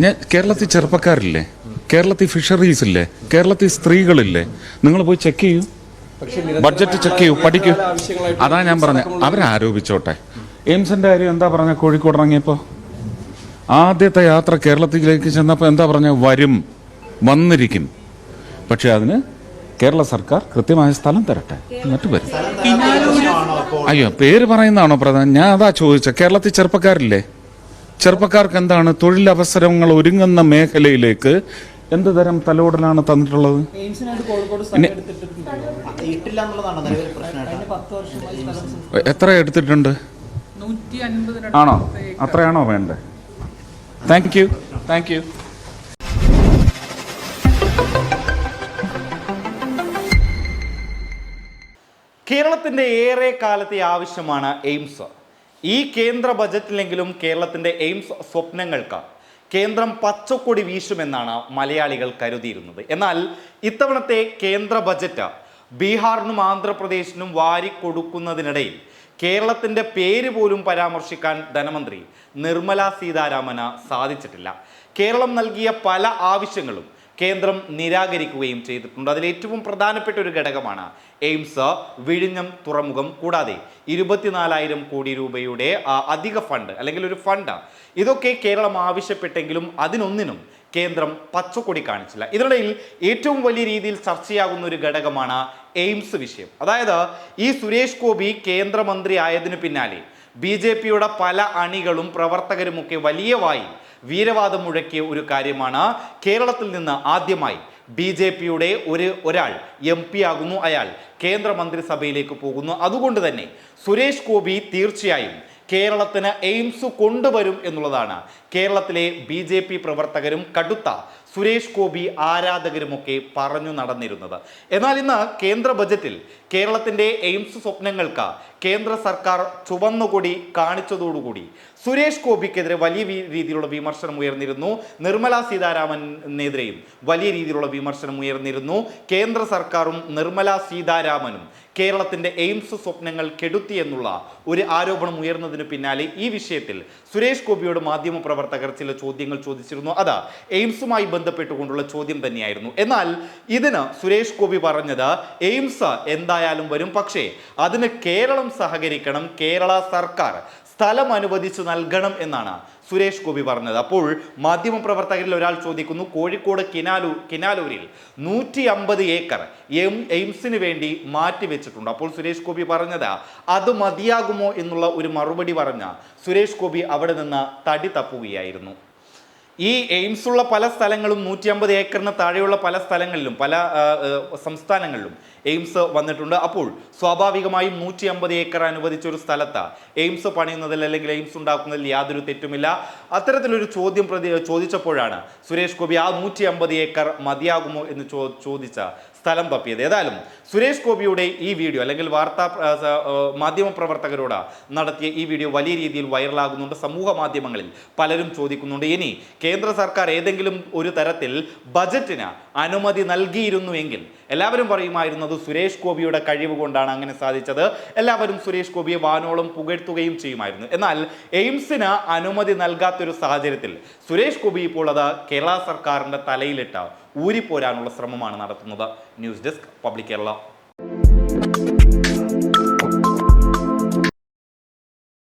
ഞാൻ കേരളത്തിൽ ചെറുപ്പക്കാരില്ലേ? കേരളത്തിൽ ഫിഷറീസ് ഇല്ലേ? കേരളത്തിൽ സ്ത്രീകളില്ലേ? നിങ്ങൾ പോയി ചെക്ക് ചെയ്യൂ. ബഡ്ജറ്റ് ചെക്ക് ചെയ്യൂ പഠിക്കൂ. അതാ ഞാൻ പറഞ്ഞ. അവരാരോപിച്ചോട്ടെ. എയിംസിന്റെ കാര്യം എന്താ പറഞ്ഞ? കോഴിക്കോട് ഇറങ്ങിയപ്പോ? ആദ്യത്തെ യാത്ര കേരളത്തിലേക്ക് ചെന്നപ്പോൾ എന്താ പറഞ്ഞ? വരും. വന്നിരിക്കും. പക്ഷെ അതിന് കേരള സർക്കാർ കൃത്യമായ സ്ഥലം തരട്ടെ. എന്നിട്ട് വരും. അയ്യോ പേര് പറയുന്നതാണോ പ്രധാനം? ഞാൻ അതാ ചോദിച്ച. കേരളത്തിൽ ചെറുപ്പക്കാരില്ലേ? ചെറുപ്പക്കാർക്ക് എന്താണ് തൊഴിലവസരങ്ങൾ ഒരുങ്ങുന്ന മേഖലയിലേക്ക് എന്ത് തരം തലോടലാണ് തന്നിട്ടുള്ളത്? എത്ര എടുത്തിട്ടുണ്ട്? ആണോ? അത്രയാണോ വേണ്ടേ? താങ്ക് യു താങ്ക് യു കേരളത്തിന്റെ ഏറെ കാലത്തെ ആവശ്യമാണ് എയിംസ്. ഈ കേന്ദ്ര ബജറ്റിലെങ്കിലും കേരളത്തിന്റെ എയിംസ് സ്വപ്നങ്ങൾക്ക് കേന്ദ്രം പച്ചക്കൊടി വീശുമെന്നാണ് മലയാളികൾ കരുതിയിരുന്നത്. എന്നാൽ ഇത്തവണത്തെ കേന്ദ്ര ബജറ്റ് ബീഹാറിനും ആന്ധ്രാപ്രദേശിനും വാരിക്കൊടുക്കുന്നതിനിടയിൽ കേരളത്തിന്റെ പേര് പോലും പരാമർശിക്കാൻ ധനമന്ത്രി നിർമ്മല സീതാരാമന് സാധിച്ചിട്ടില്ല. കേരളം നൽകിയ പല ആവശ്യങ്ങളും കേന്ദ്രം നിരാകരിക്കുകയും ചെയ്തിട്ടുണ്ട്. അതിൽ ഏറ്റവും പ്രധാനപ്പെട്ട ഒരു ഘടകമാണ് എയിംസ് വിഴിഞ്ഞം തുറമുഖം. കൂടാതെ ഇരുപത്തിനാലായിരം കോടി രൂപയുടെ അധിക ഫണ്ട് അല്ലെങ്കിൽ ഒരു ഫണ്ട്. ഇതൊക്കെ കേരളം ആവശ്യപ്പെട്ടെങ്കിലും അതിനൊന്നിനും കേന്ദ്രം പച്ചക്കൊടി കാണിച്ചില്ല. ഇതിനിടയിൽ ഏറ്റവും വലിയ രീതിയിൽ ചർച്ചയാകുന്ന ഒരു ഘടകമാണ് എയിംസ് വിഷയം. അതായത് ഈ സുരേഷ് ഗോപി കേന്ദ്രമന്ത്രി ആയതിനു പിന്നാലെ ബി ജെ പിയുടെ പല അണികളും പ്രവർത്തകരുമൊക്കെ വലിയ വായി വീരവാദം മുഴക്കിയ ഒരു കാര്യമാണ് കേരളത്തിൽ നിന്ന് ആദ്യമായി ബി ജെ പിയുടെ ഒരു ഒരാൾ എം പി ആകുന്നു അയാൾ കേന്ദ്രമന്ത്രിസഭയിലേക്ക് പോകുന്നു. അതുകൊണ്ട് തന്നെ സുരേഷ് ഗോപി തീർച്ചയായും കേരളത്തിന് എയിംസ് കൊണ്ടുവരും എന്നുള്ളതാണ്. കേരളത്തിലെ ബി പ്രവർത്തകരും കടുത്ത സുരേഷ് ഗോപി ആരാധകരുമൊക്കെ പറഞ്ഞു നടന്നിരുന്നത്. എന്നാൽ ഇന്ന് കേന്ദ്ര ബജറ്റിൽ കേരളത്തിന്റെ എയിംസ് സ്വപ്നങ്ങൾക്ക് കേന്ദ്ര സർക്കാർ ചുവന്നുകൊടി കാണിച്ചതോടുകൂടി സുരേഷ് ഗോപിക്കെതിരെ വലിയ രീതിയിലുള്ള വിമർശനം ഉയർന്നിരുന്നു. നിർമ്മല സീതാരാമനെതിരെയും വലിയ രീതിയിലുള്ള വിമർശനം ഉയർന്നിരുന്നു. കേന്ദ്ര സർക്കാരും നിർമ്മല സീതാരാമനും കേരളത്തിന്റെ എയിംസ് സ്വപ്നങ്ങൾ കെടുത്തി എന്നുള്ള ഒരു ആരോപണം ഉയർന്നതിന് പിന്നാലെ ഈ വിഷയത്തിൽ സുരേഷ് ഗോപിയോട് മാധ്യമപ്രവർത്തകർ ചില ചോദ്യങ്ങൾ ചോദിച്ചിരുന്നു. അതാ എയിംസുമായി ബന്ധപ്പെട്ടുകൊണ്ടുള്ള ചോദ്യം തന്നെയായിരുന്നു. എന്നാൽ ഇതിന് സുരേഷ് ഗോപി പറഞ്ഞത് എയിംസ് എന്തായാലും വരും. പക്ഷേ അതിന് കേരളം സഹകരിക്കണം കേരള സർക്കാർ സ്ഥലം അനുവദിച്ച് നൽകണം എന്നാണ് സുരേഷ് ഗോപി പറഞ്ഞത്. അപ്പോൾ മാധ്യമപ്രവർത്തകരിൽ ഒരാൾ ചോദിക്കുന്നു കോഴിക്കോട് കിനാലൂ കിനാലൂരിൽ നൂറ്റി അമ്പത് ഏക്കർ എം എയിംസിന് വേണ്ടി മാറ്റിവെച്ചിട്ടുണ്ട്. അപ്പോൾ സുരേഷ് ഗോപി പറഞ്ഞത് അത് മതിയാകുമോ എന്നുള്ള ഒരു മറുപടി പറഞ്ഞ സുരേഷ് ഗോപി അവിടെ നിന്ന് തടി തപ്പുകയായിരുന്നു. ഈ എയിംസ് ഉള്ള പല സ്ഥലങ്ങളും നൂറ്റി അമ്പത് ഏക്കറിന് താഴെയുള്ള പല സ്ഥലങ്ങളിലും പല സംസ്ഥാനങ്ങളിലും എയിംസ് വന്നിട്ടുണ്ട്. അപ്പോൾ സ്വാഭാവികമായും നൂറ്റി അമ്പത് ഏക്കർ അനുവദിച്ച ഒരു സ്ഥലത്ത് എയിംസ് പണിയുന്നതിൽ അല്ലെങ്കിൽ എയിംസ് ഉണ്ടാക്കുന്നതിൽ യാതൊരു തെറ്റുമില്ല. അത്തരത്തിലൊരു ചോദ്യം പ്രതി ചോദിച്ചപ്പോഴാണ് സുരേഷ് ഗോപി ആ നൂറ്റി അമ്പത് ഏക്കർ മതിയാകുമോ എന്ന് ചോ ചോദിച്ച സ്ഥലം തപ്പിയത്. ഏതായാലും സുരേഷ് ഗോപിയുടെ ഈ വീഡിയോ അല്ലെങ്കിൽ വാർത്താ മാധ്യമപ്രവർത്തകരോട് മാധ്യമ പ്രവർത്തകരോട് നടത്തിയ ഈ വീഡിയോ വലിയ രീതിയിൽ വൈറലാകുന്നുണ്ട് സമൂഹ മാധ്യമങ്ങളിൽ പലരും ചോദിക്കുന്നുണ്ട്. ഇനി കേന്ദ്ര സർക്കാർ ഏതെങ്കിലും ഒരു തരത്തിൽ ബജറ്റിന് അനുമതി നൽകിയിരുന്നുവെങ്കിൽ എല്ലാവരും പറയുമായിരുന്നത് സുരേഷ് ഗോപിയുടെ കഴിവ് കൊണ്ടാണ് അങ്ങനെ സാധിച്ചത്. എല്ലാവരും സുരേഷ് ഗോപിയെ വാനോളം പുകഴ്ത്തുകയും ചെയ്യുമായിരുന്നു. എന്നാൽ എയിംസിന് അനുമതി നൽകാത്തൊരു സാഹചര്യത്തിൽ സുരേഷ് ഗോപി ഇപ്പോൾ അത് കേരള സർക്കാരിന്റെ തലയിലിട്ട് ഊരിപ്പോരാനുള്ള ശ്രമമാണ് നടത്തുന്നത്. News desk public Kerala.